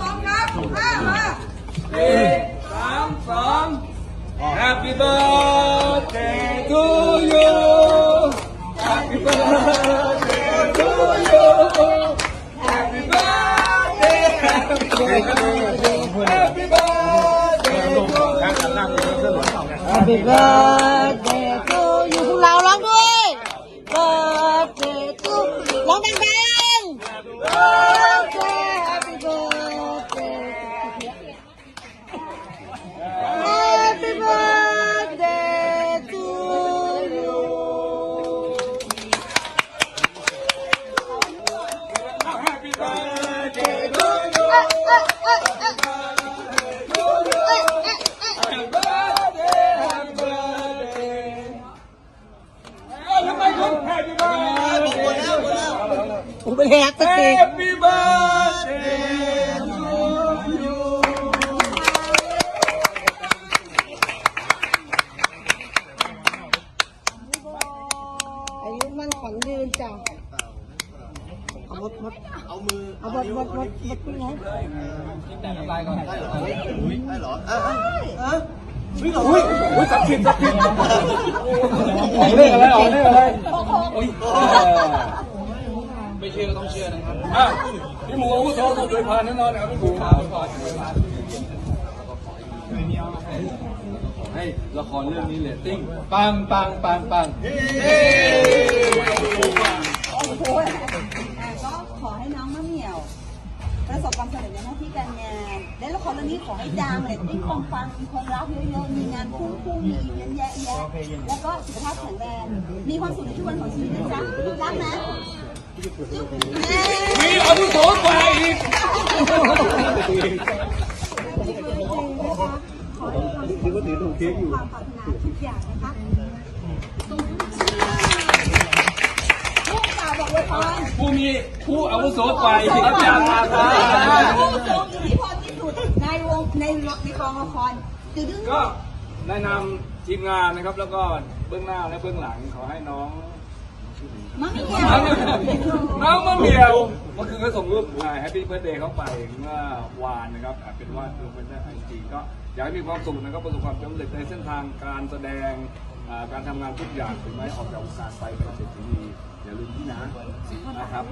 สองครับห้ามา สี่สามสอง Happy birthday to you Happy birthday to you Happy birthday Happy birthday Happy birthday to you Happy birthday ผมไปแล้วสักที Happy birthday to you อายุมั่นขวัญยืนจ้ะเอาหมดหมดเอามือเอาหมดหมดหมดหมดไปไหนแต่น้ำลายก่อนได้เหรอได้เหรอเออเอออุ้ยอุ้ยอุ้ยสับผิดสับผิดออกเลขอะไรออกเลขอะไรอุ้ย ไม่เชื่อก็ต้องเชื่อนะครับอะพี่หมูอาวุโสถูกโดยพานแน่นอนนะครับพี่หมูครับให้ละครเรื่องนี้เลตติ้งปังปังปังปังก็ขอให้น้องมะเหมี่ยว ประสบความสำเร็จในหน้าที่การงานและละครเรื่องนี้ขอให้ดังเลยติ้งปังปังมีคนรักเยอะๆมีงานคู่คู่มีเยอะแยะแยะแล้วก็สุขภาพแข็งแรงมีความสุขในทุกวันของชีวิตนะจ๊ะรักนะ จุ๊บแม่มีอาวุโสกว่าอีกความปรารถนาทุกอย่างนะคะลูกสาวบอกไว้พรผู้มีผู้อาวุโสกว่าอีกรับอย่ามาตาผู้ทรงอิทธิพลที่สุดในวงในในกองละครตึ้งก็แนะนำทีมงานนะครับแล้วก็เบื้องหน้าและเบื้องหลังขอให้น้อง มะเหมี่ยน้องวน้องมะเหมียวเมื่อคืนก็ส่งรูปแฮปปี้เบิร์ดเดย์เข้าไปเมื่อวานนะครับอะเป็นว่าลงไปในไอจีก็อยากให้มีความสุขนะครับประสบความสำเร็จในเส้นทางการแสดงอ่าการทำงานทุกอย่างถึงแม้ออกจากวงการไปเป็นเศรษฐีนีอย่าลืมที่นะนะครับ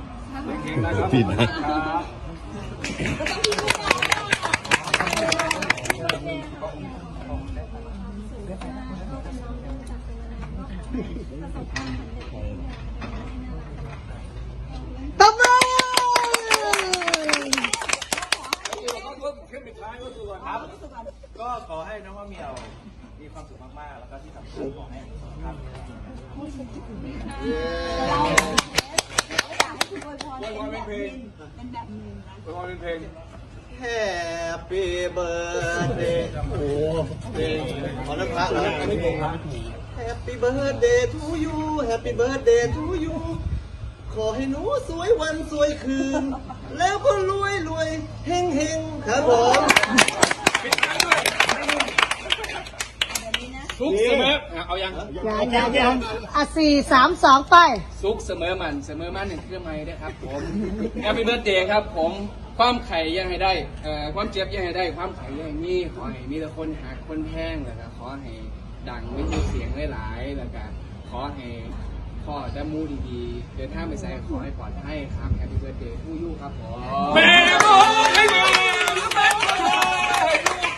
เก่งๆนะครับผิดนะครับ ตบมือขึ้นปิดท้ายก็คือว่าครับ ก็ขอให้น้องมะเหมียวมีความสุขมากๆ แล้วก็ที่สำคัญขอให้สุขภาพแข็งแรงเราอยากให้คุณอวยพรเป็นแบบนึงเป็นแบบนึงนะเป็นวันเพลง Happy birthday โอ้โหเพลงขอน้ำพระเหรออันนี้ผมครับ Happy birthday to you Happy birthday to you ขอให้หนูสวยวันสวยคืน แล้วก็รวยรวยเฮงเฮงครับผมแบบนี้นะซุกเสมออะเอายังอย่าอย่าอย่าอะสี่สามสองไปซุกเสมอมันเสมอมันหนึ่งเครื่องไม้ด้วยครับผมแฮปปี้เบิร์ดเดย์ครับผมความไข่ยังให้ได้เอ่อความเจ็บยังให้ได้ ความไข่ยังให้มีขอให้มีแต่คนหักคนแพงแล้วก็ขอให้ ดังไม่มีเสียงหลายๆแล้วก็ขอให้พ่อได้มูดีๆ เดินทางไปใส่ขอให้ปลอดภัยครับแฮปปี้เบิร์ดเดย์ทูยูครับผมแม่บอกให้ดีแม่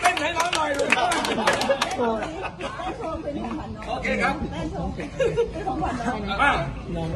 เต้นให้น้องหน่อยเลยแม่โชว์เป็นของขวัญน้องโอเคครับแม่โชว์เป็นของขวัญน้อง